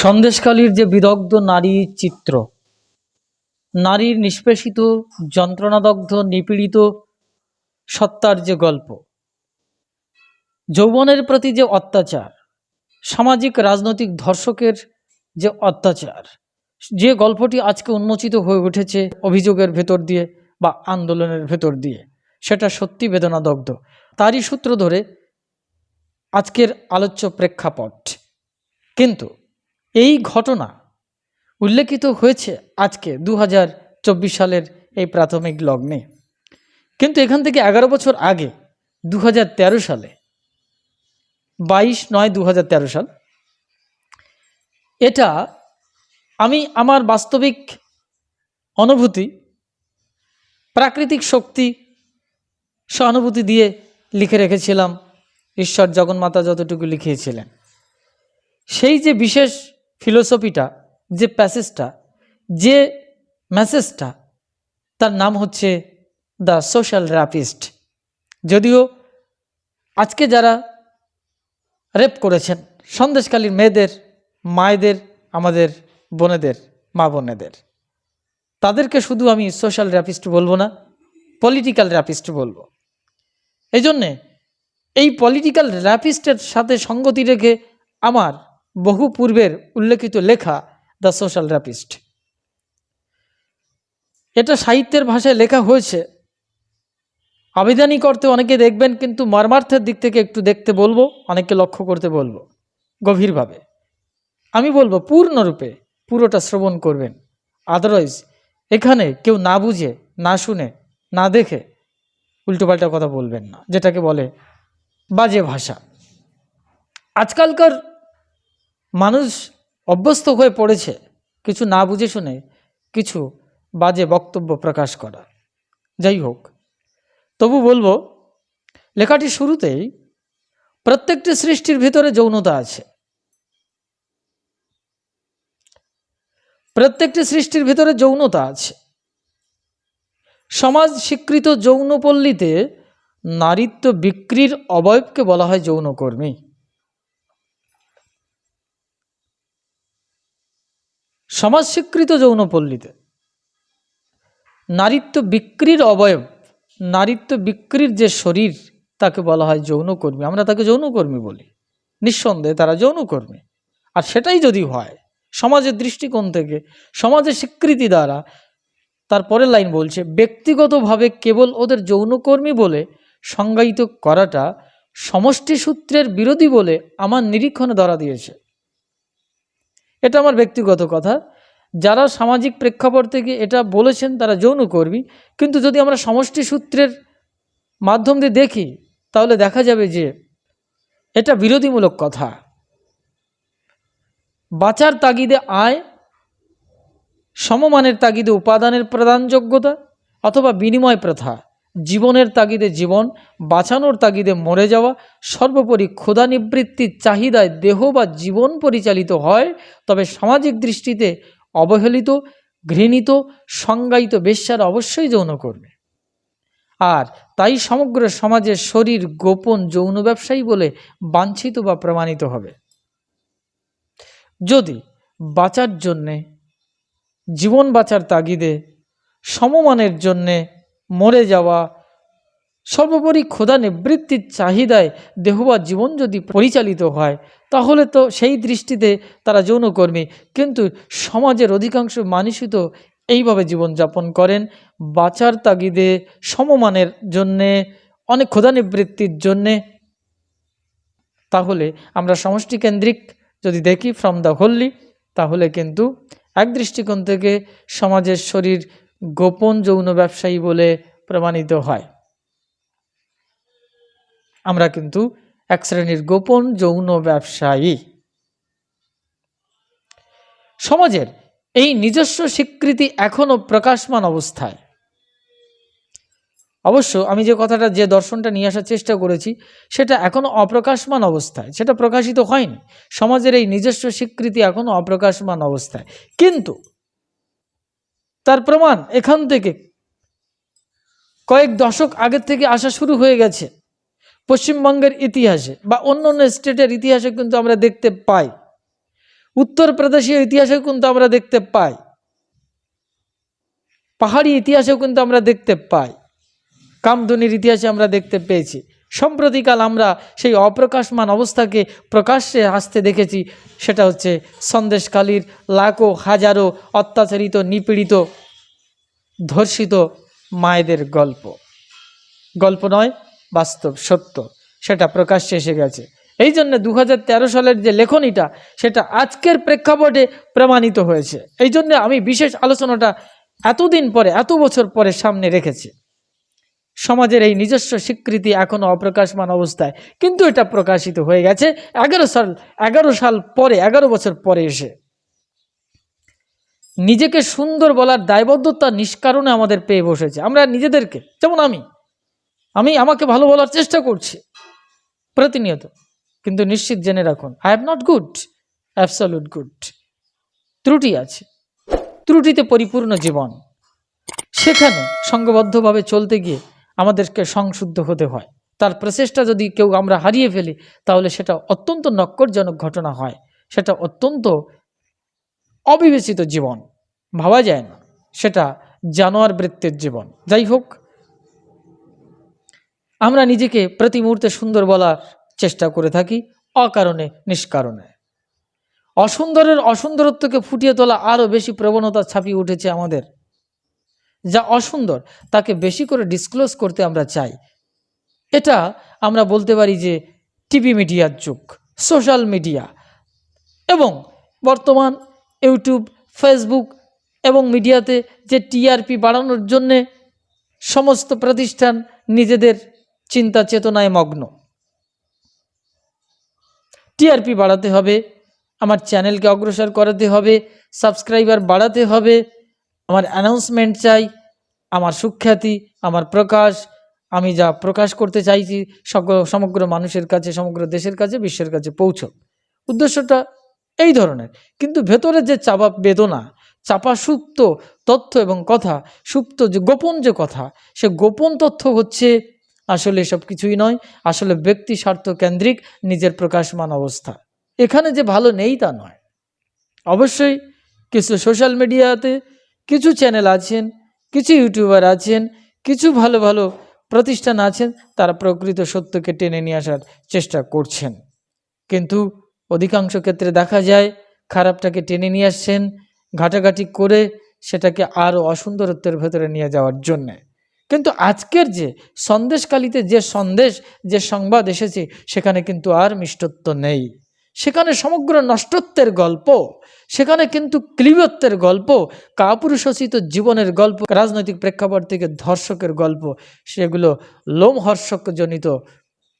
সন্দেশকালীর যে বিদগ্ধ নারী চিত্র, নারীর নিষ্পেষিত, যন্ত্রণাদগ্ধ, নিপীড়িত সত্তার যে গল্প, যৌবনের প্রতি যে অত্যাচার, সামাজিক রাজনৈতিক ধর্ষকের যে অত্যাচার, যে গল্পটি আজকে উন্মোচিত হয়ে উঠেছে অভিযোগের ভেতর দিয়ে বা আন্দোলনের ভেতর দিয়ে, সেটা সত্যি বেদনাদগ্ধ। তারই সূত্র ধরে আজকের আলোচ্য প্রেক্ষাপট। কিন্তু এই ঘটনা উল্লেখিত হয়েছে আজকে দু হাজার চব্বিশ সালের এই প্রাথমিক লগ্নে। কিন্তু এখান থেকে এগারো বছর আগে দু হাজার তেরো সালে, বাইশ নয় দু সাল, এটা আমি আমার বাস্তবিক অনুভূতি, প্রাকৃতিক শক্তি সহানুভূতি দিয়ে লিখে রেখেছিলাম, ঈশ্বর জগন্মাতা যতটুকু লিখিয়েছিলেন। সেই যে বিশেষ ফিলোসফিটা, যে প্যাসেজটা, যে মেসেজটা, তার নাম হচ্ছে দ্য সোশ্যাল র্যাপিস্ট যদিও আজকে যারা রেপ করেছেন, সন্দেশকালীর মেয়েদের, মায়েদের, আমাদের বোনেদের, মা বোনেদের, তাদেরকে শুধু আমি সোশ্যাল র্যাপিস্ট বলব না, পলিটিক্যাল র্যাপিস্ট বলব। এই জন্যে এই পলিটিক্যাল র্যাপিস্টের সাথে সঙ্গতি রেখে আমার বহু পূর্বের উল্লেখিত লেখা দ্য সোশ্যাল র্যাপিস্ট। এটা সাহিত্যের ভাষায় লেখা হয়েছে। আবেদনই করতে অনেকে দেখবেন কিন্তু মর্মার্থের দিক থেকে একটু দেখতে বলব, অনেককে লক্ষ্য করতে বলব, গভীরভাবে। আমি বলব, পূর্ণরূপে পুরোটা শ্রবণ করবেন। আদারওয়াইজ এখানে কেউ না বুঝে, না শুনে, না দেখে উল্টোপাল্টা কথা বলবেন না, যেটাকে বলে বাজে ভাষা। আজকালকার মানুষ অভ্যস্ত হয়ে পড়েছে কিছু না বুঝে শুনে কিছু বাজে বক্তব্য প্রকাশ করা। যাই হোক, তবু বলব, লেখাটি শুরুতেই প্রত্যেকটি সৃষ্টির ভিতরে যৌনতা আছে। প্রত্যেকটি সৃষ্টির ভিতরে যৌনতা আছে। সমাজ স্বীকৃত যৌনপল্লীতে নারীত্ব বিক্রির অবয়বকে বলা হয় যৌনকর্মী। সমাজ স্বীকৃত যৌনপল্লীতে। নারীত্ব বিক্রির অবয়ব, নারীত্ব বিক্রির যে শরীর, তাকে বলা হয় যৌনকর্মী। আমরা তাকে যৌনকর্মী বলি। নিঃসন্দেহে তারা যৌনকর্মী। আর সেটাই যদি হয়, সমাজের দৃষ্টিকোণ থেকে, সমাজের স্বীকৃতি দ্বারা, তার পরের লাইন বলছে, ব্যক্তিগতভাবে কেবল ওদের যৌনকর্মী বলে সংজ্ঞায়িত করাটা সমষ্টি সূত্রের বিরোধী বলে আমার নিরীক্ষণে ধরা দিয়েছে। এটা আমার ব্যক্তিগত কথা। যারা সামাজিক প্রেক্ষাপট থেকে এটা বলেছেন তারা যৌনকর্মী কিন্তু যদি আমরা সমষ্টি সূত্রের মাধ্যম দিয়ে দেখি, তাহলে দেখা যাবে যে এটা বিরোধীমূলক কথা। বাঁচার তাগিদে আয়, সমমানের তাগিদে উপাদানের প্রদানযোগ্যতা অথবা বিনিময় প্রথা, জীবনের তাগিদে জীবন, বাঁচানোর তাগিদে মরে যাওয়া, সর্বোপরি ক্ষুধা নিবৃত্তির চাহিদায় দেহ বা জীবন পরিচালিত হয়, তবে সামাজিক দৃষ্টিতে অবহেলিত, ঘৃণিত, সংজ্ঞায়িত বেশ্যারা অবশ্যই যৌন করবে আর তাই সমগ্র সমাজের শরীর গোপন যৌন ব্যবসায়ী বলে বাঞ্ছিত বা প্রমাণিত হবে। যদি বাঁচার জন্যে, জীবন বাঁচার তাগিদে, সমমানের জন্যে মরে যাওয়া সর্বোপরি ক্ষুধা নিবৃত্তির চাহিদায় দেহ বা জীবন যদি পরিচালিত হয়, তাহলে তো সেই দৃষ্টিতে তারা যৌনকর্মী। কিন্তু সমাজের অধিকাংশ মানুষই তো এইভাবে জীবনযাপন করেন। বাঁচার তাগিদে, সমমানের জন্যে, অনেক ক্ষুধা নিবৃত্তির জন্যে। তাহলে আমরা সমষ্টিকেন্দ্রিক যদি দেখি ফ্রম দ্য হোল্লি তাহলে কিন্তু এক দৃষ্টিকোণ থেকে সমাজের শরীর গোপন যৌন ব্যবসায়ী বলে প্রমাণিত হয়। আমরা কিন্তু এক শ্রেণির গোপন যৌন ব্যবসায়ী। সমাজের এই নিজস্ব স্বীকৃতি এখনও প্রকাশমান অবস্থায়। অবশ্য আমি যে কথাটা, যে দর্শনটা নিয়ে আসার চেষ্টা করেছি, সেটা এখনও অপ্রকাশমান অবস্থায়। সেটা প্রকাশিত হয়নি। সমাজের এই নিজস্ব স্বীকৃতি এখনও অপ্রকাশমান অবস্থায়। কিন্তু তার প্রমাণ এখান থেকে কয়েক দশক আগের থেকে আসা শুরু হয়ে গেছে। পশ্চিমবঙ্গের ইতিহাসে বা অন্য অন্য স্টেটের ইতিহাসে কিন্তু আমরা দেখতে পাই। উত্তরপ্রদেশীয় ইতিহাসেও কিন্তু আমরা দেখতে পাই। পাহাড়ি ইতিহাসেও কিন্তু আমরা দেখতে পাই। কামধুনির ইতিহাসে আমরা দেখতে পেয়েছি। সম্প্রতিকাল আমরা সেই অপ্রকাশমান অবস্থাকে প্রকাশ্যে আসতে দেখেছি, সেটা হচ্ছে সন্দেশকালীর লাখো হাজারো অত্যাচারিত, নিপীড়িত, ধর্ষিত মায়েদের গল্প। গল্প নয় বাস্তব, সত্য, সেটা প্রকাশ্যে এসে গেছে। এই জন্য দু হাজার তেরো সালের যে লেখনীটা, সেটা আজকের প্রেক্ষাপটে প্রমাণিত হয়েছে। এই জন্য আমি বিশেষ আলোচনাটা এতদিন পরে, এত বছর পরে সামনে রেখেছি। সমাজের এই নিজস্ব স্বীকৃতি এখনও অপ্রকাশমান অবস্থায়, কিন্তু এটা প্রকাশিত হয়ে গেছে এগারো সাল এগারো সাল পরে, এগারো বছর পরে এসে। নিজেকে সুন্দর বলার দায়বদ্ধতা নিষ্কারণে আমাদের পেয়ে বসেছে। আমরা নিজেদেরকে, যেমন আমি আমি আমাকে ভালো বলার চেষ্টা করছি, প্রতিনিয়ত। কিন্তু নিশ্চিত জেনে রাখুন I have not good absolute good ত্রুটি আছে। ত্রুটিতে পরিপূর্ণ জীবন। সেখানে সঙ্গবদ্ধভাবে চলতে গিয়ে আমাদেরকে সংশুদ্ধ হতে হয়। তার প্রচেষ্টা যদি কেউ আমরা হারিয়ে ফেলি, তাহলে সেটা অত্যন্ত নক্করজনক ঘটনা হয়। সেটা অত্যন্ত অবিবেচিত জীবন। ভাবা যায় না। সেটা জানোয়ার বৃত্তের জীবন। যাই হোক আমরা নিজেকে প্রতি মুহূর্তে সুন্দর বলার চেষ্টা করে থাকি অকারণে, নিষ্কারণে। অসুন্দরের অসুন্দরত্বকে ফুটিয়ে তোলা আরও বেশি প্রবণতা ছাপিয়ে উঠেছে আমাদের। যা অসুন্দর, তাকে বেশি করে ডিসক্লোজ করতে আমরা চাই। এটা আমরা বলতে পারি যে টিভি মিডিয়ার যুগ সোশ্যাল মিডিয়া এবং বর্তমান ইউটিউব ফেসবুক এবং মিডিয়াতে যে টিআরপি বাড়ানোর জন্যে সমস্ত প্রতিষ্ঠান নিজেদের চিন্তা চেতনায় মগ্ন টিআরপি বাড়াতে হবে, আমার চ্যানেলকে অগ্রসর করাতে হবে, সাবস্ক্রাইবার বাড়াতে হবে, আমার অ্যানাউন্সমেন্ট চাই, আমার সুখ্যাতি, আমার প্রকাশ, আমি যা প্রকাশ করতে চাইছি সকল- সমগ্র মানুষের কাছে, সমগ্র দেশের কাছে, বিশ্বের কাছে পৌঁছক। উদ্দেশ্যটা এই ধরনের। কিন্তু ভেতরে যে চাপা বেদনা, চাপা সুপ্ত তথ্য এবং কথা, সুপ্ত যে গোপন যে কথা, সে গোপন তথ্য হচ্ছে আসলে সব কিছুই নয়, আসলে ব্যক্তি স্বার্থ কেন্দ্রিক নিজের প্রকাশমান অবস্থা। এখানে যে ভালো নেই তা নয়। অবশ্যই কিছু সোশ্যাল মিডিয়াতে কিছু চ্যানেল আছেন, কিছু ইউটিউবার আছেন, কিছু ভালো ভালো প্রতিষ্ঠান আছেন, তারা প্রকৃত সত্যকে টেনে নিয়ে আসার চেষ্টা করছেন। কিন্তু অধিকাংশ ক্ষেত্রে দেখা যায়, খারাপটাকে টেনে নিয়ে আসছেন, ঘাটাঘাটি করে সেটাকে আরও অসুন্দরত্বের ভেতরে নিয়ে যাওয়ার জন্যে। কিন্তু আজকের যে সন্দেশকালীতে যে সন্দেশ, যে সংবাদ এসেছে, সেখানে কিন্তু আর মিষ্টত্ব নেই। সেখানে সমগ্র নষ্টত্বের গল্প, সেখানে কিন্তু ক্লিবত্বের গল্প, কাপুরুষোচিত জীবনের গল্প, রাজনৈতিক প্রেক্ষাপট থেকে ধর্ষকের গল্প, সেগুলো লোমহর্ষকজনিত,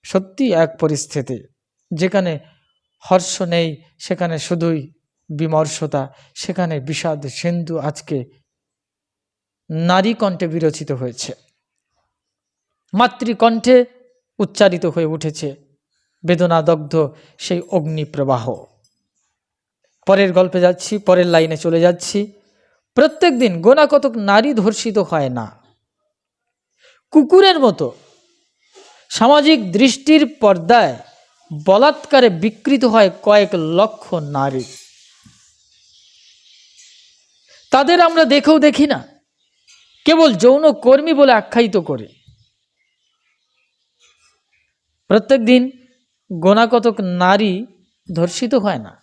সত্যি এক পরিস্থিতি। যেখানে হর্ষ নেই, সেখানে শুধুই বিমর্ষতা, সেখানে বিষাদ সিন্ধু আজকে নারী কণ্ঠে বিরচিত হয়েছে। মাতৃকণ্ঠে উচ্চারিত হয়ে উঠেছে বেদনাদগ্ধ সেই অগ্নিপ্রবাহ। পরের গল্পে যাচ্ছি, পরের লাইনে চলে যাচ্ছি। প্রত্যেক দিন গোনা কতক নারী ধর্ষিত হয় না। কুকুরের মতো সামাজিক দৃষ্টির পর্দায় বলাৎকারে বিকৃত হয় কয়েক লক্ষ নারী। তাদের আমরা দেখেও দেখি না। কেবল যৌন কর্মী বলে আখ্যায়িত করে। প্রত্যেক দিন গোনাকতক নারী ধর্ষিত হয় না।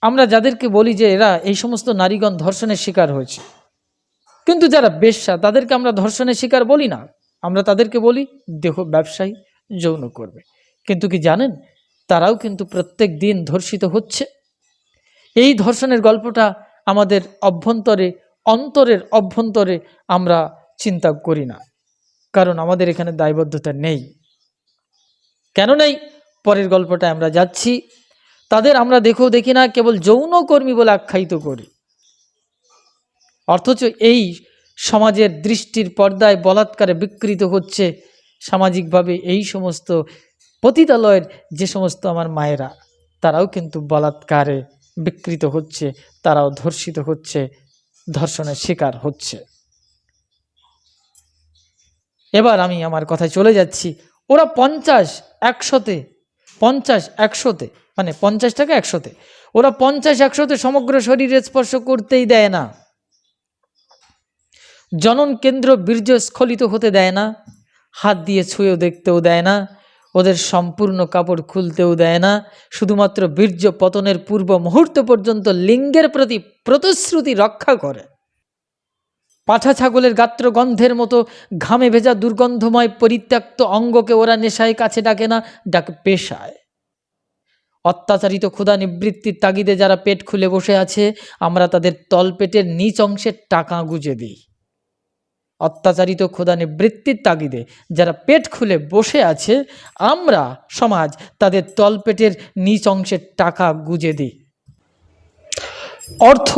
আমরা যাদেরকে বলি যে এরা এই সমস্ত নারীগণ ধর্ষণের শিকার হয়েছে। কিন্তু যারা বেশ্যা, তাদেরকে আমরা ধর্ষণের শিকার বলি না। আমরা তাদেরকে বলি দেহ ব্যবসায়ী যৌন করবে কিন্তু কি জানেন? তারাও কিন্তু প্রত্যেক দিন ধর্ষিত হচ্ছে। এই ধর্ষণের গল্পটা আমাদের অভ্যন্তরে, অন্তরের অভ্যন্তরে আমরা চিন্তা করি না। কারণ আমাদের এখানে দায়বদ্ধতা নেই। কেন নেই? পরের গল্পটা আমরা যাচ্ছি। তাদের আমরা দেখেও দেখি না, কেবল যৌনকর্মী বলে আখ্যায়িত করি। অথচ এই সমাজের দৃষ্টির পর্দায় বলাৎকারে বিকৃত হচ্ছে সামাজিকভাবে এই সমস্ত পতিতালয়ের যে সমস্ত আমার মায়েরা, তারাও কিন্তু বলাৎকারে বিকৃত হচ্ছে, তারাও ধর্ষিত হচ্ছে, ধর্ষণের শিকার হচ্ছে। এবার আমি আমার কথায় চলে যাচ্ছি। ওরা পঞ্চাশ একশোতে পঞ্চাশ একশোতে মানে পঞ্চাশ টাকা একশোতে। ওরা পঞ্চাশ একশোতে সমগ্র শরীরে স্পর্শ করতেই দেয় না। জনন কেন্দ্র বীর্য স্খলিত হতে দেয় না। হাত দিয়ে ছুঁয়েও দেখতেও দেয় না। ওদের সম্পূর্ণ কাপড় খুলতেও দেয় না। শুধুমাত্র বীর্য পতনের পূর্ব মুহূর্ত পর্যন্ত লিঙ্গের প্রতি প্রতিশ্রুতি রক্ষা করে। পাঠা ছাগলের গাত্র গন্ধের মতো ঘামে ভেজা দুর্গন্ধময় পরিত্যক্ত অঙ্গকে ওরা নেশায় কাছে ডাকে না, ডাকে পেশায়। অত্যাচারিত ক্ষুধা নিবৃত্তির তাগিদে যারা পেট খুলে বসে আছে, আমরা তাদের তলপেটের নিচ অংশের টাকা গুজে দিই। অত্যাচারিত খোদা নিবৃত্তির তাগিদে যারা পেট খুলে বসে আছে, আমরা সমাজ তাদের তলপেটের নিচ অংশের টাকা গুজে দিই। অর্থ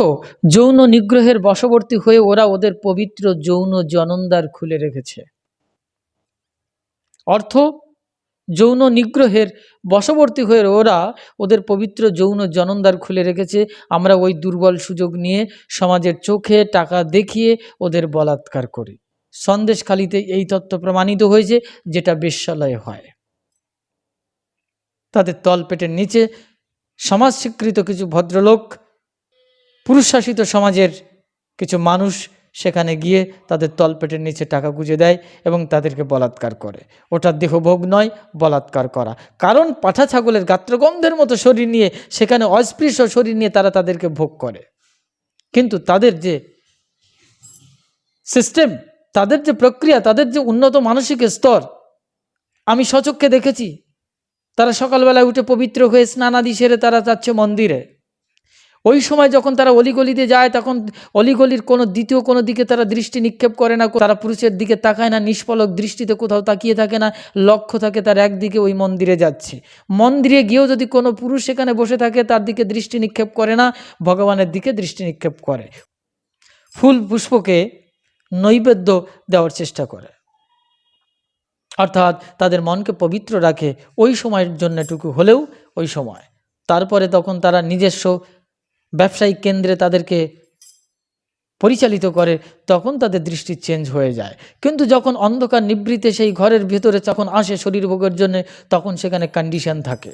যৌন নিগ্রহের বশবর্তী হয়ে ওরা ওদের পবিত্র যৌন জনন্দার খুলে রেখেছে। অর্থ যৌন নিগ্রহের বশবর্তী হয়ে ওরা ওদের পবিত্র যৌন জনন্দার খুলে রেখেছে। আমরা ওই দুর্বল সুযোগ নিয়ে সমাজের চোখে টাকা দেখিয়ে ওদের বলাৎকার করি। সন্দেশখালিতে এই তত্ত্ব প্রমাণিত হয়েছে, যেটা বেশ্যালয়ে হয়। তাদের তলপেটের নিচে সমাজ স্বীকৃত কিছু ভদ্রলোক, পুরুষশাসিত সমাজের কিছু মানুষ সেখানে গিয়ে তাদের তলপেটের নিচে টাকা গুঁজে দেয় এবং তাদেরকে বলাৎকার করে। ওটা দেহভোগ নয়, বলাৎকার করা। কারণ পাঠা ছাগলের গাত্রগন্ধের মতো শরীর নিয়ে, সেখানে অস্পৃশ্য শরীর নিয়ে তারা তাদেরকে ভোগ করে। কিন্তু তাদের যে সিস্টেম তাদের যে প্রক্রিয়া, তাদের যে উন্নত মানসিক স্তর, আমি সচক্ষে দেখেছি। তারা সকালবেলায় উঠে পবিত্র হয়ে স্নানাদি সেরে তারা যাচ্ছে মন্দিরে। ওই সময় যখন তারা অলিগলিতে যায়, তখন অলিগলির কোনো দ্বিতীয় কোনো দিকে তারা দৃষ্টি নিক্ষেপ করে না তারা পুরুষের দিকে তাকায় না নিষ্পলক দৃষ্টিতে কোথাও তাকিয়ে থাকে না, লক্ষ্য থাকে তার একদিকে ওই মন্দিরে যাচ্ছে। মন্দিরে গিয়েও যদি কোনো পুরুষ সেখানে বসে থাকে, তার দিকে দৃষ্টি নিক্ষেপ করে না, ভগবানের দিকে দৃষ্টি নিক্ষেপ করে। ফুল পুষ্পকে নৈবেদ্য দেওয়ার চেষ্টা করে। অর্থাৎ তাদের মনকে পবিত্র রাখে ওই সময়ের জন্যটুকু হলেও ওই সময়। তারপরে তখন তারা নিজস্ব ব্যবসায়িক কেন্দ্রে তাদেরকে পরিচালিত করে, তখন তাদের দৃষ্টি চেঞ্জ হয়ে যায়। কিন্তু যখন অন্ধকার নিবৃতে সেই ঘরের ভেতরে যখন আসে শরীর ভোগের জন্য, তখন সেখানে কন্ডিশন থাকে।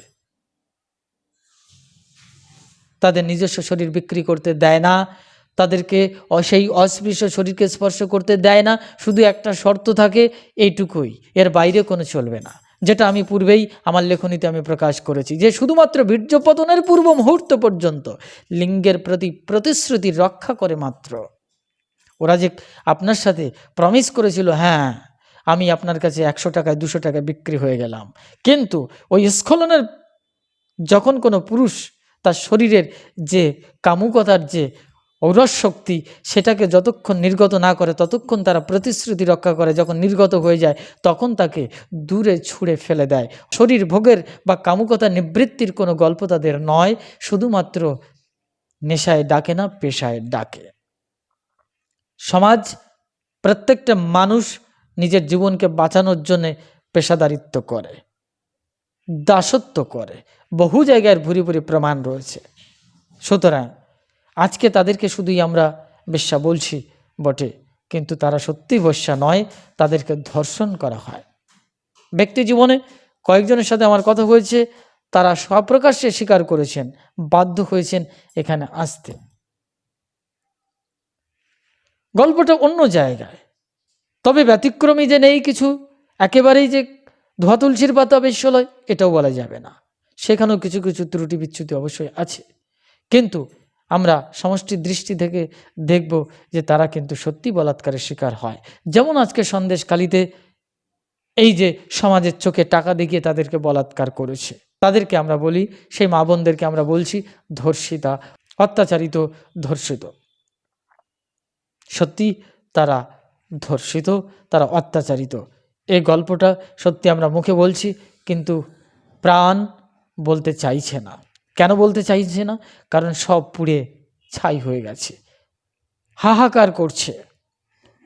তাদের নিজস্ব শরীর বিক্রি করতে দেয় না, তাদেরকে সেই অস্পৃশ্য শরীরকে স্পর্শ করতে দেয় না, শুধু একটা শর্ত থাকে, এইটুকুই। এর বাইরে কোনো চলবে না। যেটা আমি পূর্বেই আমার লেখনীতে আমি প্রকাশ করেছি, যে শুধুমাত্র বীর্যপতনের পূর্ব মুহূর্ত পর্যন্ত লিঙ্গের প্রতি প্রতিশ্রুতি রক্ষা করে মাত্র। ওরা যে আপনার সাথে প্রমিস করেছিল হ্যাঁ আমি আপনার কাছে একশো টাকায়, দুশো টাকায় বিক্রি হয়ে গেলাম। কিন্তু ওই স্খলনের যখন কোনো পুরুষ তার শরীরের যে কামুকতার যে ঔরস শক্তি সেটাকে যতক্ষণ নির্গত না করে, ততক্ষণ তারা প্রতিশ্রুতি রক্ষা করে, যখন নির্গত হয়ে যায়, তখন তাকে দূরে ছুঁড়ে ফেলে দেয়। শরীর ভোগের বা কামুকতা নিবৃত্তির কোনো গল্প তাদের নয়, শুধুমাত্র নেশায় ডাকে না, পেশায় ডাকে। সমাজ প্রত্যেকটা মানুষ নিজের জীবনকে বাঁচানোর জন্যে পেশাদারিত্ব করে, দাসত্ব করে। বহু জায়গায় ভুরি ভুরি প্রমাণ রয়েছে। সুতরাং আজকে তাদেরকে শুধুই আমরা বেশ্যা বলছি বটে, কিন্তু তারা সত্যি বশ্যা নয়, তাদেরকে ধর্ষণ করা হয়। ব্যক্তি জীবনে কয়েকজনের সাথে আমার কথা হয়েছে, তারা স্বপ্রকাশ্যে স্বীকার করেছেন, বাধ্য হয়েছেন এখানে আসতে। গল্পটা অন্য জায়গায়। তবে ব্যতিক্রমী যে নেই কিছু, একেবারেই যে ধোয়া তুলসীর পাতা বেশ্যলয় এটাও বলা যাবে না। সেখানেও কিছু কিছু ত্রুটি বিচ্যুতি অবশ্যই আছে। কিন্তু আমরা সমষ্টির দৃষ্টি থেকে দেখব যে তারা কিন্তু সত্যি বলাৎকারের শিকার হয়। যেমন আজকে সন্দেশকালীতে এই যে সমাজের চোখে টাকা দেখিয়ে তাদেরকে বলাৎকার করেছে, তাদেরকে আমরা বলি, সেই মা বোনদেরকে আমরা বলছি, ধর্ষিতা, অত্যাচারিত, ধর্ষিত। সত্যি তারা ধর্ষিত, তারা অত্যাচারিত। এই গল্পটা সত্যি আমরা মুখে বলছি, কিন্তু প্রাণ বলতে চাইছে না। কেন বলতে চাইছে না? কারণ সব পুড়ে ছাই হয়ে গেছে। হাহাকার করছে।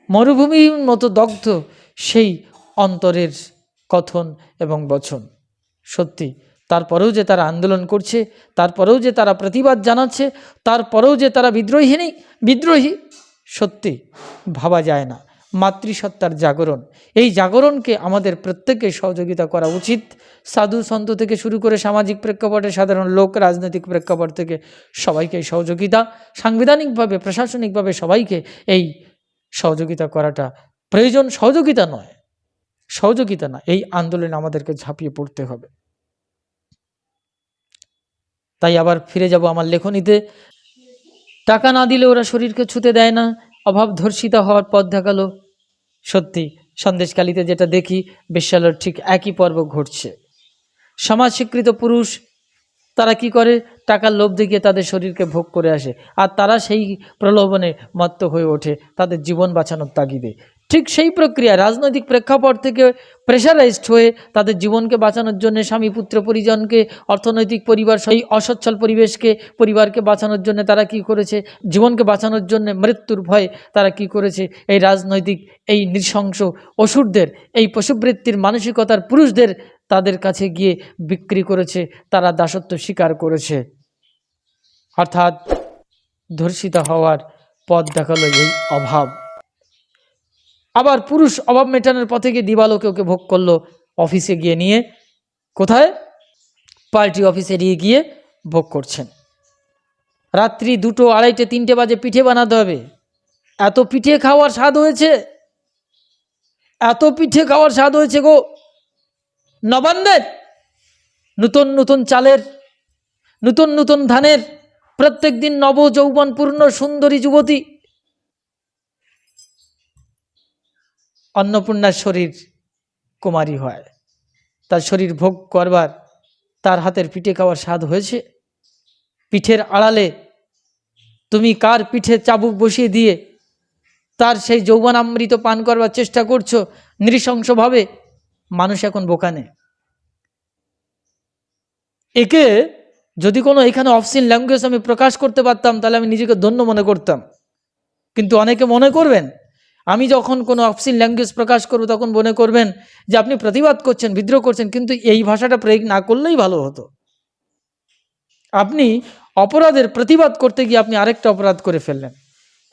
মরুভূমির মতো দগ্ধ সেই অন্তরের কথন এবং বচন। সত্যি, তারপরেও যে তারা আন্দোলন করছে, তারপরেও যে তারা প্রতিবাদ জানাচ্ছে, তারপরেও যে তারা বিদ্রোহী নেই, বিদ্রোহী সত্যি ভাবা যায় না। মাতৃসত্তার জাগরণ। এই জাগরণকে আমাদের প্রত্যেকে সহযোগিতা করা উচিত। সাধু সন্ত থেকে শুরু করে সামাজিক প্রেক্ষাপটে সাধারণ লোক, রাজনৈতিক প্রেক্ষাপট থেকে সবাইকে সহযোগিতা, সাংবিধানিকভাবে, প্রশাসনিকভাবে সবাইকে এই সহযোগিতা করাটা প্রয়োজন। সহযোগিতা নয়, সহযোগিতা না এই আন্দোলনে আমাদেরকে ঝাঁপিয়ে পড়তে হবে। তাই আবার ফিরে যাব আমার লেখনীতে। টাকা না দিলে ওরা শরীরকে ছুতে দেয় না। অভাব ধর্ষিত হওয়ার পথ দেখাল। সত্যি সন্দেশকালীতে যেটা দেখি বেশ্যালয়ের ঠিক একই পর্ব ঘটছে। সমাজ স্বীকৃত পুরুষ, তারা কি করে? টাকার লোভ দেখিয়ে তাদের শরীরকে ভোগ করে আসে। আর তারা সেই প্রলোভনে মত্ত হয়ে ওঠে, তাদের জীবন বাঁচানোর তাগিদে। ঠিক সেই প্রক্রিয়া, রাজনৈতিক প্রেক্ষাপট থেকে প্রেশারাইজড হয়ে তাদের জীবনকে বাঁচানোর জন্য, স্বামী, পুত্র, পরিজনকে, অর্থনৈতিক পরিবার, সেই অসচ্ছল পরিবেশকে, পরিবারকে বাঁচানোর জন্য তারা কি করেছে? জীবনকে বাঁচানোর জন্য মৃত্যুর ভয়ে তারা কি করেছে? এই রাজনৈতিক, এই নৃশংস অসুরদের, এই পশুবৃত্তির মানসিকতার পুরুষদের তাদের কাছে গিয়ে বিক্রি করেছে, তারা দাসত্ব স্বীকার করেছে। অর্থাৎ ধর্ষিতা হওয়ার পথ দেখাল এই অভাব। আবার পুরুষ অভাব মেটানোর পথে গিয়ে দিবালোকে ওকে ভোগ করল অফিসে গিয়ে নিয়ে। কোথায়? পার্টি অফিসে নিয়ে গিয়ে ভোগ করছেন। রাত্রি দুটো আড়াইটে, তিনটে বাজে পিঠে বানাতে হবে। এত পিঠে খাওয়ার স্বাদ হয়েছে? এত পিঠে খাওয়ার স্বাদ হয়েছে গো? নবান্নের? নতুন নতুন চালের? নতুন নতুন ধানের? প্রত্যেক দিন নব যৌবনপূর্ণ সুন্দরী যুবতী। অন্নপূর্ণার শরীর কুমারী হয়। তার শরীর ভোগ করবার, তার হাতের পিঠে খাওয়ার স্বাদ হয়েছে। পিঠের আড়ালে তুমি কার পিঠে চাবুক বসিয়ে দিয়ে তার সেই যৌবনামৃত পান করবার চেষ্টা করছ? নৃশংসভাবে মানুষ এখন বোকানে একে যদি কোনো এখানে অফসিন ল্যাঙ্গুয়েজ আমি প্রকাশ করতে পারতাম, তাহলে আমি নিজেকে ধন্য মনে করতাম। কিন্তু অনেকে মনে করবেন আমি যখন কোনো অফসিন ল্যাঙ্গুয়েজ প্রকাশ করব, তখন মনে করবেন যে আপনি প্রতিবাদ করছেন, বিদ্রোহ করছেন, কিন্তু এই ভাষাটা প্রয়োগ না করলেই ভালো হতো। আপনি অপরাধের প্রতিবাদ করতে গিয়ে আপনি আরেকটা অপরাধ করে ফেললেন।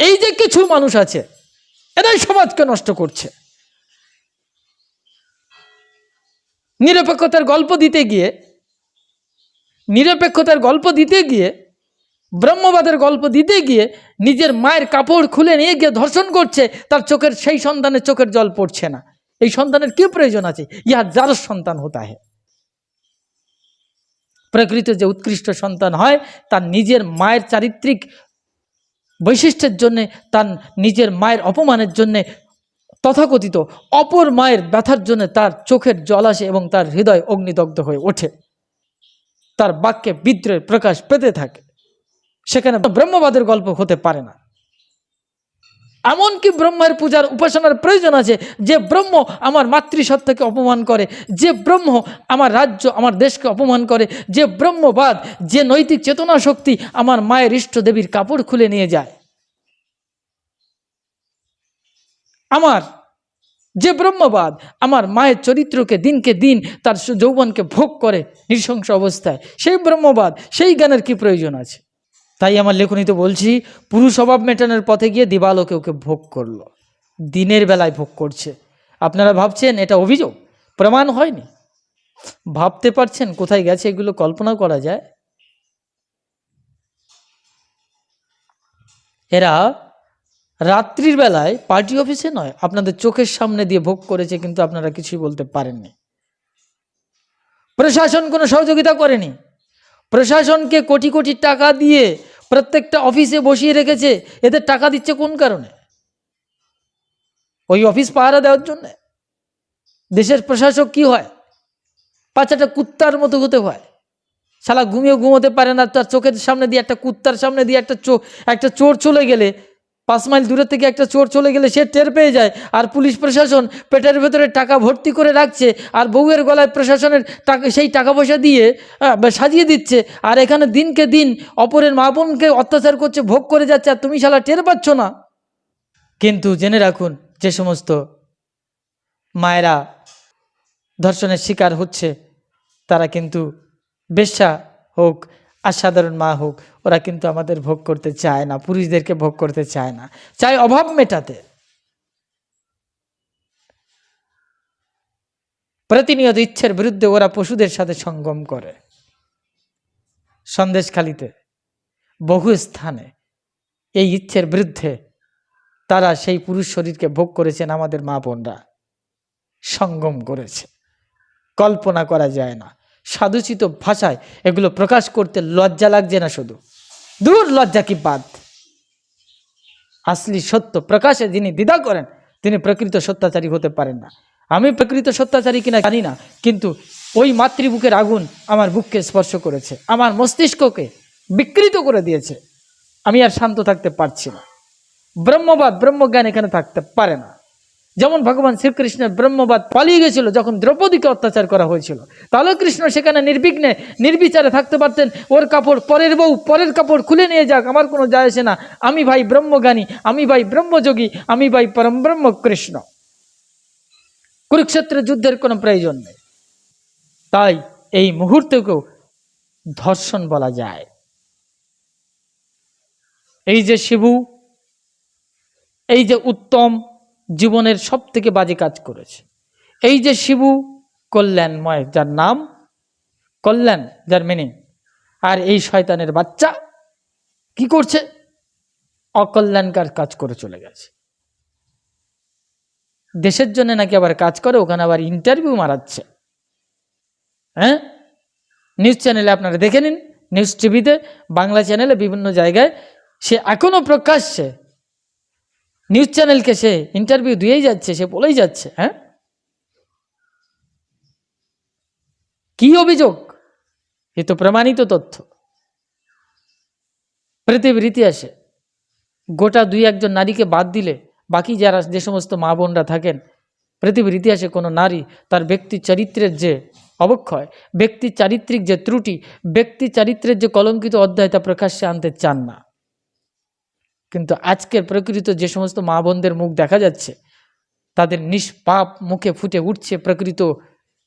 এই যে কিছু মানুষ আছে, এরাই সমাজকে নষ্ট করছে। নিরপেক্ষতার গল্প দিতে গিয়ে, নিরপেক্ষতার গল্প দিতে গিয়ে ব্রহ্মবাদের গল্প দিতে গিয়ে নিজের মায়ের কাপড় খুলে নিয়ে গিয়ে ধর্ষণ করছে, তার চোখের সেই সন্তানের চোখের জল পড়ছে না। এই সন্তানের কি প্রয়োজন আছে? ইহা যার সন্তান হতা হে প্রকৃত যে উৎকৃষ্ট সন্তান হয়, তার নিজের মায়ের চারিত্রিক বৈশিষ্ট্যের জন্যে, তার নিজের মায়ের অপমানের জন্যে তথাকথিত অপর মায়ের ব্যথার জন্য তার চোখের জল আসে এবং তার হৃদয় অগ্নিদগ্ধ হয়ে ওঠে। তার বাক্যে বিদ্রোহের প্রকাশ পেতে থাকে। সেখানে ব্রহ্মবাদের গল্প হতে পারে না। এমনকি ব্রহ্মের পূজার উপাসনার প্রয়োজন আছে যে ব্রহ্ম আমার মাতৃসত্তাকে অপমান করে, যে ব্রহ্ম আমার রাজ্য, আমার দেশকে অপমান করে, যে ব্রহ্মবাদ, যে নৈতিক চেতনা শক্তি আমার মায়ের ইষ্ট দেবীর কাপড় খুলে নিয়ে যায়। আমার যে ব্রহ্মবাদ আমার মায়ের চরিত্রকে দিনকে দিন তার যৌবনকে ভোগ করে নৃশংস অবস্থায়, সেই ব্রহ্মবাদ, সেই জ্ঞানের কি প্রয়োজন আছে? তাই আমার লেখনীতে বলছি, পুরুষ অভাব মেটানোর পথে গিয়ে দিবালোকে ওকে ভোগ করল। দিনের বেলায় ভোগ করছে। আপনারা ভাবছেন এটা অভিযোগ? প্রমাণ হয়নি। ভাবতে পারছেন কোথায় গেছে এগুলো কল্পনা করা যায়? এরা রাত্রির বেলায় পার্টি অফিসে নয়, আপনাদের চোখের সামনে দিয়ে ভোগ করেছে কিন্তু আপনারা কিছুই বলতে পারেননি। প্রশাসন কোনো সহযোগিতা করেনি। প্রশাসনকে কোটি কোটি টাকা দিয়ে প্রত্যেকটা অফিসে বসিয়ে রেখেছে। এদের টাকা দিচ্ছে কোন কারণে? ওই অফিস পাহারা দেওয়ার জন্য? দেশের প্রশাসক কি হয়? বাচ্চাটা কুত্তার মতো হতে হয়। শালা ঘুমিয়ে ঘুমোতে পারে না, তার চোখের সামনে দিয়ে একটা কুত্তার সামনে দিয়ে একটা চোর একটা চোর চলে গেলে পাঁচ মাইল দূরের থেকে একটা চোর চলে গেলে সে টের পেয়ে যায়। আর পুলিশ প্রশাসন পেটের ভেতরে টাকা ভর্তি করে রাখছে আর বউয়ের গলায় প্রশাসনের টাকা, সেই টাকা পয়সা দিয়ে সাজিয়ে দিচ্ছে। আর এখানে দিনকে দিন অপরের মা বোনকে অত্যাচার করছে, ভোগ করে যাচ্ছে, আর তুমি শালা টের পাচ্ছ না। কিন্তু জেনে রাখুন, যে সমস্ত মায়েরা ধর্ষণের শিকার হচ্ছে, তারা কিন্তু বেশ্যা হোক আর সাধারণ মা হোক, ওরা কিন্তু আমাদের ভোগ করতে চায় না, পুরুষদেরকে ভোগ করতে চায় না। চায় অভাব মেটাতে। প্রতিনিয়ত ইচ্ছের বিরুদ্ধে ওরা পশুদের সাথে সঙ্গম করে। সন্দেশখালিতে বহু স্থানে এই ইচ্ছের বিরুদ্ধে তারা সেই পুরুষ শরীরকে ভোগ করেছেন আমাদের মা বোনরা। সঙ্গম করেছে। কল্পনা করা যায় না। সাধুচিত ভাষায় এগুলো প্রকাশ করতে লজ্জা লাগছে না শুধু। দূর লজ্জা কি বাদ? আসলি সত্য প্রকাশে যিনি দ্বিধা করেন, তিনি প্রকৃত সত্যাচারী হতে পারেন না। আমি প্রকৃত সত্যাচারী কিনা জানি না, কিন্তু ওই মাতৃবুকের আগুন আমার বুককে স্পর্শ করেছে, আমার মস্তিষ্ককে বিকৃত করে দিয়েছে। আমি আর শান্ত থাকতে পারছি না। ব্রহ্মবাদ, ব্রহ্মজ্ঞান এখানে থাকতে পারে না। যেমন ভগবান শ্রীকৃষ্ণের ব্রহ্মবাদ পালিয়ে গেছিল, যখন দ্রৌপদীকে অত্যাচার করা হয়েছিল। তাহলে কৃষ্ণ সেখানে নির্বিঘ্নে, নির্বিচারে থাকতে পারতেন, ওর কাপড় পরের বউ, পরের কাপড় খুলে নিয়ে যাক, আমার কোনো যায় আসে না। আমি ভাই ব্রহ্মজ্ঞানী, আমি ভাই ব্রহ্মযোগী, আমি ভাই পরম ব্রহ্ম কৃষ্ণ কুরুক্ষেত্রের যুদ্ধের কোনো প্রয়োজন নেই। তাই এই মুহূর্তকেও ধর্ষণ বলা যায়। এই যে শিবু, এই যে উত্তম জীবনের সব থেকে বাজে কাজ করেছে। এই যে শিবু কল্যাণময় যার নাম কল্যাণ, যার মিনিং আর এই শয়তানের বাচ্চা কি করছে? অকল্যাণকার কাজ করে চলে গেছে। দেশের জন্য নাকি আবার কাজ করে, ওখানে আবার ইন্টারভিউ মারাচ্ছে। হ্যাঁ? নিউজ চ্যানেলে আপনারা দেখে নিন। নিউজ টিভিতে বাংলা চ্যানেলে বিভিন্ন জায়গায় সে এখনও প্রকাশ্যে নিউজ চ্যানেলকে সে ইন্টারভিউ দিয়েই যাচ্ছে, সে বলেই যাচ্ছে হ্যাঁ? কি অভিযোগ? এ তো প্রমাণিত তথ্য। পৃথিবীর ইতিহাসে গোটা দুই একজন নারীকে বাদ দিলে বাকি যারা যে সমস্ত মা বোনরা থাকেন, পৃথিবীর ইতিহাসে কোনো নারী তার ব্যক্তি চরিত্রের যে অবক্ষয়, ব্যক্তি চারিত্রিক যে ত্রুটি, ব্যক্তি চারিত্রের যে কলঙ্কিত অধ্যায় তা প্রকাশ্যে আনতে চান না। কিন্তু আজকের প্রকৃত যে সমস্ত মা বোনদের মুখ দেখা যাচ্ছে, তাদের নিষ্পাপ মুখে ফুটে উঠছে প্রকৃত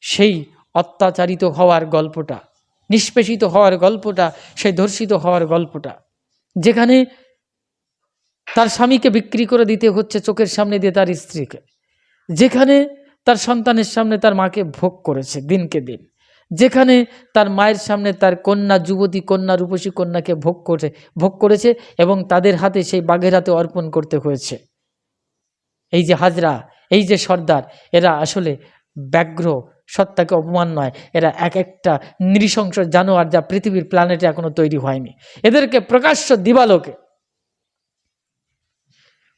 সেই অত্যাচারিত হওয়ার গল্পটা, নিষ্পেষিত হওয়ার গল্পটা, সেই ধর্ষিত হওয়ার গল্পটা। যেখানে তার স্বামীকে বিক্রি করে দিতে হচ্ছে চোখের সামনে দিয়ে তার স্ত্রীকে। যেখানে তার সন্তানের সামনে তার মাকে ভোগ করেছে দিনকে দিন। যেখানে তার মায়ের সামনে তার কন্যা যুবতী কন্যা রূপসী কন্যাকে ভোগ করে, ভোগ করেছে এবং তাদের হাতে সেই বাঘের হাতে অর্পণ করতে হয়েছে। এই যে হাজরা, এই যে সর্দার, এরা আসলে ব্যাঘ্র, সত্তাকে অপমান নয়, এরা এক একটা নৃশংস জানোয়ার যা পৃথিবীর প্ল্যানেটে এখনও তৈরি হয়নি। এদেরকে প্রকাশ্য দিবালোকে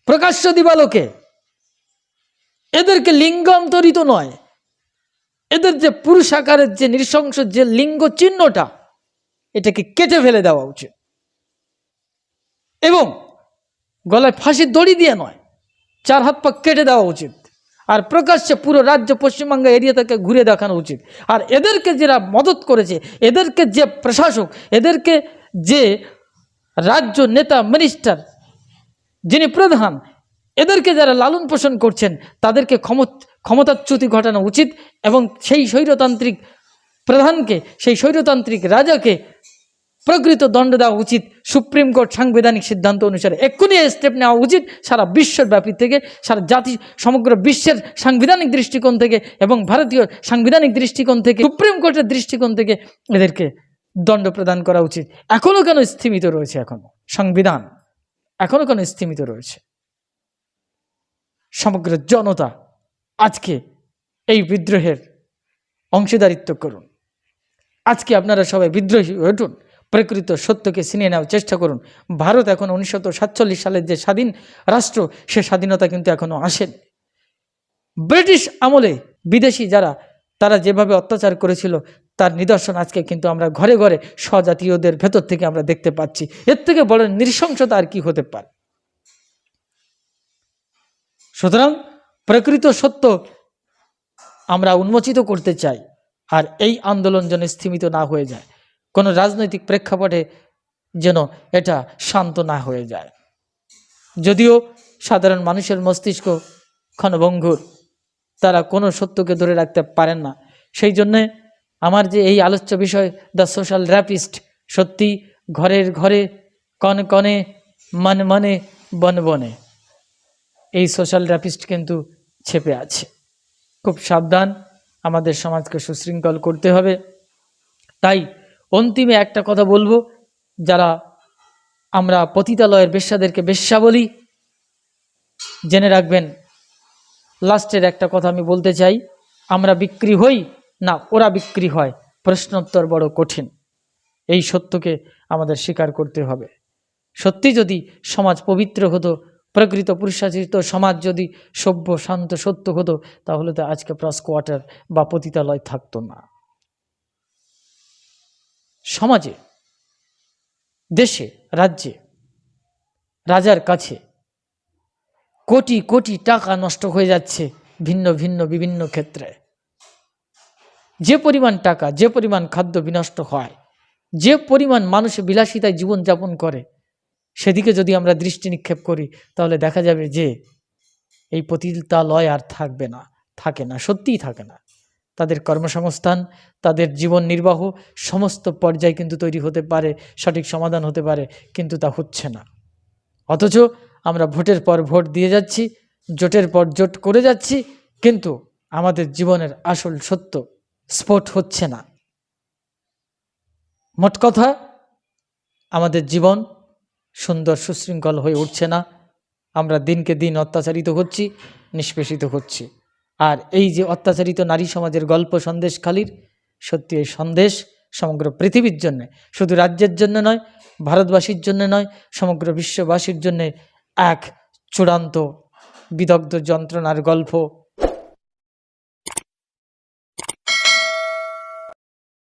প্রকাশ্য দিবালোকে, এদেরকে লিঙ্গান্তরিত নয় এদের যে পুরুষ আকারের যে নৃশংস যে লিঙ্গ চিহ্নটা, এটাকে কেটে ফেলে দেওয়া উচিত। এবং গলায় ফাঁসির দড়ি দিয়ে নয়, চার হাত পা কেটে দেওয়া উচিত। আর প্রকাশ্যে পুরো রাজ্য পশ্চিমবঙ্গ এরিয়া থেকে ঘুরে দেখানো উচিত। আর এদেরকে যারা মদত করেছে, এদেরকে যে প্রশাসক, এদেরকে যে রাজ্য নেতা মিনিস্টার, যিনি প্রধান, এদেরকে যারা লালন পোষণ করছেন, তাদেরকে ক্ষমত ক্ষমতাচ্যুতি ঘটানো উচিত এবং সেই স্বৈরতান্ত্রিক প্রধানকে, সেই স্বৈরতান্ত্রিক রাজাকে প্রকৃত দণ্ড দেওয়া উচিত। সুপ্রিম কোর্ট সাংবিধানিক সিদ্ধান্ত অনুসারে এক্ষুনি স্টেপ নেওয়া উচিত সারা বিশ্বব্যাপী থেকে, সারা জাতি, সমগ্র বিশ্বের সাংবিধানিক দৃষ্টিকোণ থেকে এবং ভারতীয় সাংবিধানিক দৃষ্টিকোণ থেকে, সুপ্রিম কোর্টের দৃষ্টিকোণ থেকে এদেরকে দণ্ড প্রদান করা উচিত। এখনও কেন স্থিমিত রয়েছে এখনও সংবিধান এখনও কেন স্থিমিত রয়েছে? সমগ্র জনতা আজকে এই বিদ্রোহের অংশীদারিত্ব করুন। আজকে আপনারা সবাই বিদ্রোহী হয়ে উঠুন, প্রকৃত সত্যকে ছিনিয়ে নেওয়ার চেষ্টা করুন। ভারত এখন উনিশশো সাতচল্লিশ সালের যে স্বাধীন রাষ্ট্র, সে স্বাধীনতা কিন্তু এখনও আসেনি। ব্রিটিশ আমলে বিদেশি যারা, তারা যেভাবে অত্যাচার করেছিল, তার নিদর্শন আজকে কিন্তু আমরা ঘরে ঘরে স্বজাতীয়দের ভেতর থেকে আমরা দেখতে পাচ্ছি। এর থেকে বড় নৃশংসতা আর কি হতে পারে? সুতরাং প্রকৃত সত্য আমরা উন্মোচিত করতে চাই আর এই আন্দোলন যেন স্থিমিত না হয়ে যায়। কোনো রাজনৈতিক প্রেক্ষাপটে যেন এটা শান্ত না হয়ে যায়। যদিও সাধারণ মানুষের মস্তিষ্ক ক্ষণভঙ্গুর, তারা কোনো সত্যকে ধরে রাখতে পারেন না। সেই জন্যে আমার যে এই আলোচ্য বিষয়, দ্য সোশ্যাল র্যাপিস্ট, সত্যি ঘরের ঘরে, কন কনে, মন মনে, বন বনে। এই সোশ্যাল র্যাপিস্ট কিন্তু ছেপে আছে। খুব সাবধান, আমাদের সমাজকে সুশৃঙ্খল করতে হবে। তাই অন্তিমে একটা কথা বলব, যারা আমরা পতিতালয়ের বেশ্যাদেরকে বেশ্যা বলি, জেনে রাখবেন, লাস্টের একটা কথা আমি বলতে চাই, আমরা বিক্রি হই না ওরা বিক্রি হয়? প্রশ্নোত্তর বড় কঠিন। এই সত্যকে আমাদের স্বীকার করতে হবে। সত্যি যদি সমাজ পবিত্র হতো প্রকৃত পুরুষাচিত সমাজ যদি সভ্য, শান্ত, সত্য হতো, তাহলে তো আজকে প্রাস কোয়ার্টার বা পতিতালয় থাকতো না। সমাজে, দেশে, রাজ্যে, রাজার কাছে কোটি কোটি টাকা নষ্ট হয়ে যাচ্ছে ভিন্ন ভিন্ন, বিভিন্ন ক্ষেত্রে। যে পরিমাণ টাকা, যে পরিমাণ খাদ্য বিনষ্ট হয়, যে পরিমাণ মানুষ বিলাসিতায় জীবনযাপন করে সেদিকে যদি আমরা দৃষ্টি নিক্ষেপ করি, তাহলে দেখা যাবে যে এই পতিতালয় আর থাকবে না, থাকে না, সত্যিই থাকে না। তাদের কর্মসংস্থান, তাদের জীবন নির্বাহ, সমস্ত পর্যায় কিন্তু তৈরি হতে পারে, সঠিক সমাধান হতে পারে, কিন্তু তা হচ্ছে না। অথচ আমরা ভোটের পর ভোট দিয়ে যাচ্ছি, জোটের পর জোট করে যাচ্ছি, কিন্তু আমাদের জীবনের আসল সত্য স্ফোট হচ্ছে না। মোট কথা, আমাদের জীবন সুন্দর সুশৃঙ্খল হয়ে উঠছে না। আমরা দিনকে দিন অত্যাচারিত হচ্ছি, নিষ্পেষিত হচ্ছি। আর এই যে অত্যাচারিত নারী সমাজের গল্প সন্দেশ খালির সত্যি এই সন্দেশ সমগ্র পৃথিবীর জন্যে, শুধু রাজ্যের জন্য নয়, ভারতবাসীর জন্য নয়, সমগ্র বিশ্ববাসীর জন্যে এক চূড়ান্ত বিদগ্ধ যন্ত্রণার গল্প।